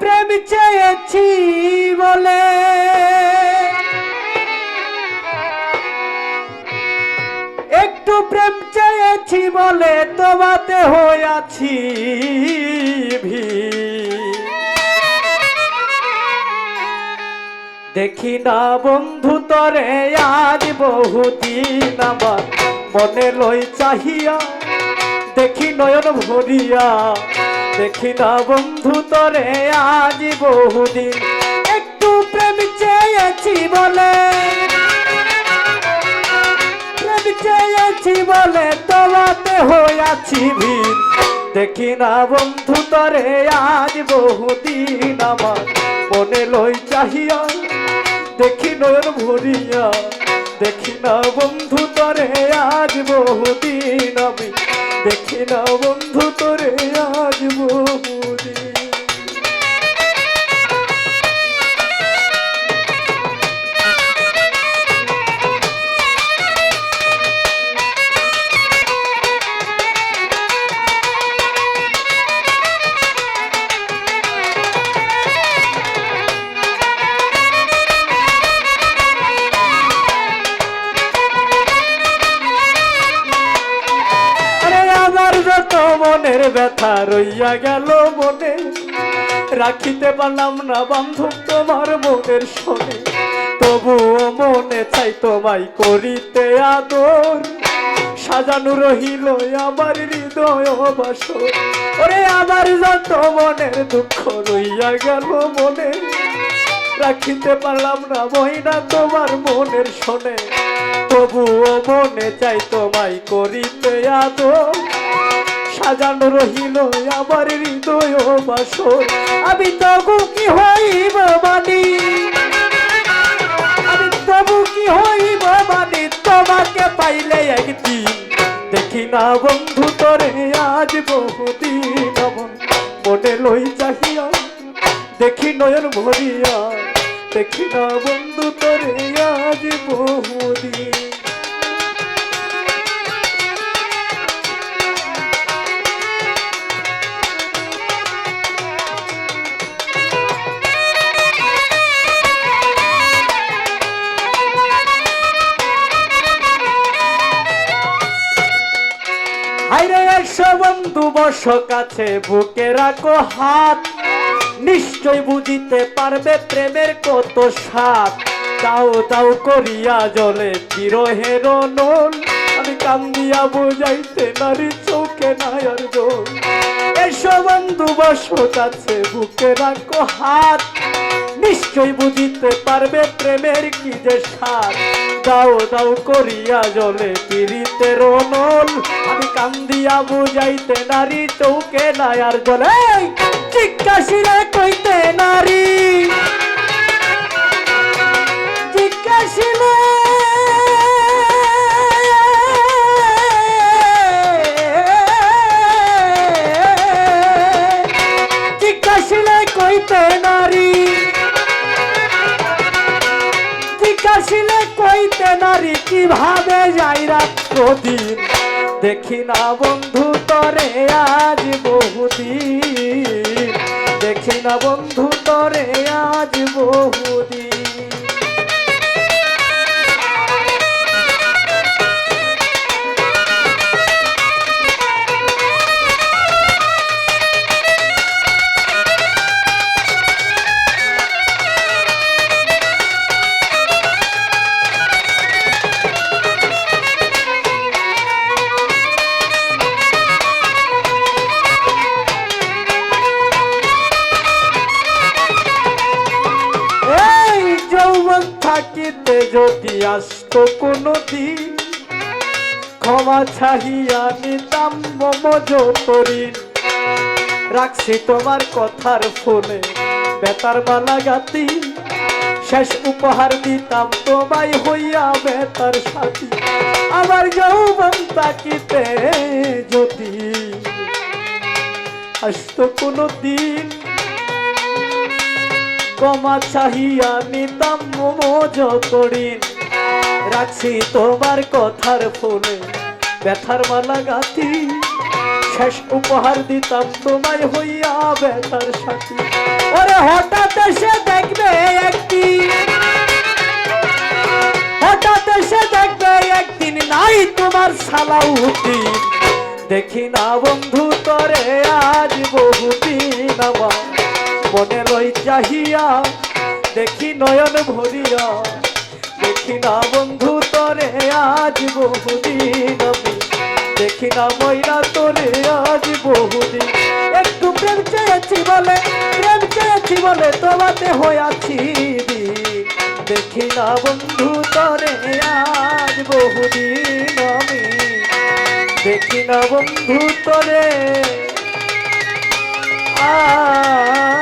প্রেম চেয়েছি বলে। একটু প্রেম চেয়েছি বলে তোমাতে হয়েছি ভি দেখি না বন্ধু তরে, আজ বহুদিন আমার মনে লই চাহিয়া। দেখি নয়ন ভরিয়া দেখি না বন্ধু, তরে আজ বহুদিন একটু প্রেম চেয়েছি বলে। প্রেম চেয়েছি বলে তোমাতে হইয়াছি ভিড়। দেখি না বন্ধু, তরে আজ বহুদিন আমার মনে লই চাহিয়া। দেখি নয়ন ভরিয়া, দেখি না বন্ধু, তরে আজ বহুদিন আমি দেখি না বন্ধু তোরে আজ বহুদিন যত মনের ব্যথা রইয়া গেল মনে। রাখিতে পারলাম না বান্ধব তোমার মনের শোনে তবুও মনে চাই তোমায় করিতে আদর। সাজানো রহিল আমার হৃদয় বাসর। ওরে আমার যত মনের দুঃখ রইয়া গেল মনে। রাখিতে পারলাম না মহিনা তোমার মনের শোনে তবুও মনে চাই তোমায় করিতে আদর। সাজানো রহিল আমার হৃদয় বাসর। আমি তবু কি হইব মানি আমি তবু কি হইব মানি তোমাকে পাইলে একদিন দেখি না বন্ধু তোরে, আজ বহুদিন মনে লই চাহিয়া, দেখি নয়ন ভরিয়া। দেখি না বন্ধু তোরে, আজ বহুদিন হাইরে এসো বন্ধু, বস কাছে, বুকে রাখো হাত। নিশ্চয় বুঝিতে পারবে প্রেমের কত স্বাদ। দাও দাও করিয়া জলে চিরহের নল আমি কান্দিয়া বুঝাইতে নারী চোখে নাই আর জল। এসো বন্ধু, বস কাছে, বুকে রাখো হাত। নিশ্চয় বুঝিতে পারবে প্রেমের কি যে সার। দাও দাও করিয়া জলে পিড়িতে রনল আমি কান্দিয়া বুঝাইতে নারী চৌকে নায়ার জলে। জিজ্ঞাসিরে কইতে নারী। জিজ্ঞাসিলে নারী কীভাবে যাই রাত্রদিন দেখি না বন্ধু তরে আজ বহুদিন। দেখি না বন্ধু তরে আজ বহুদিন। যদি আসতো কোনো দিন ক্ষমা ছাহিয়া নিতাম মম যতরিন রাখছি তোমার কথার ফোনে বেতার বালা গাতি, শেষ উপহার দিতাম তোমায় হইয়া বেতার সাথী। আমার যৌবন থাকিতে যদি আসতো কোনো দিন কমা চাহিয়া নিতাম মোমো যতদিন রাখছি তোমার কথার ফোনে ব্যথার মালা গাতি শেষ উপহার দিতাম তোমায় হইয়া ব্যথার সাথী। ওরে হঠাৎ এসে দেখবে একটি হঠাৎ এসে দেখবে একদিন নাই তোমার সালাউদ্দিন। দেখি না বন্ধু, তরে আজ মনে লই চাহিয়া, দেখি নয়ন ভরিয়া। দেখি না বন্ধু তরে, আজ বহুদিন দেখি না ময়না তোরে, আজ বহুদিন। একটু প্রেম চেয়েছি বলে, প্রেম চেয়েছি বলে তোমাতে হইয়াছি দিন। দেখি না বন্ধু তরে, আজ বহুদিন আমি। দেখি না বন্ধু তরে, আজ